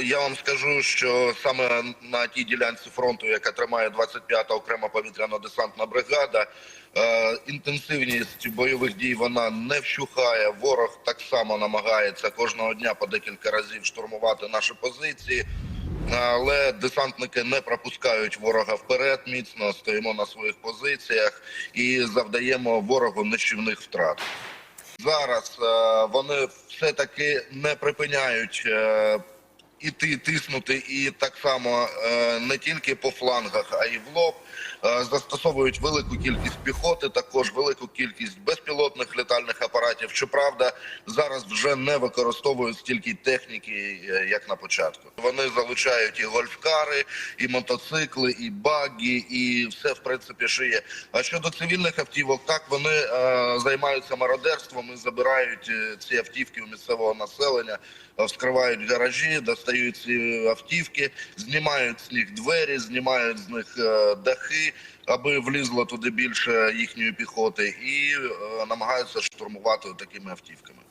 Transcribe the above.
я вам скажу, що саме на тій ділянці фронту, яка тримає 25-та окрема повітряно-десантна бригада, е, інтенсивність бойових дій вона не вщухає. Ворог так само намагається кожного дня по декілька разів штурмувати наші позиції. Але десантники не пропускають ворога вперед. Міцно стоїмо на своїх позиціях і завдаємо ворогу нищівних втрат. Зараз е, вони все таки не припиняють е, іти тиснути, і так само е, не тільки по флангах, а й в лоб. Е, застосовують велику кількість піхоти, також велику кількість безпілотних літальних апаратів. Щоправда, зараз вже не використовують стільки техніки, е, як на початку. Вони залучають і гольфкари, і мотоцикли, і багі, і все в принципі шиє. А щодо цивільних автівок, так вони е, займаються мародерством і забирають ці автівки у місцевого населення, вскривають гаражі, достають ці автівки, знімають з них двері, знімають з них е, дахи, аби влізло туди більше їхньої піхоти, і е, намагаються штурмувати такими автівками.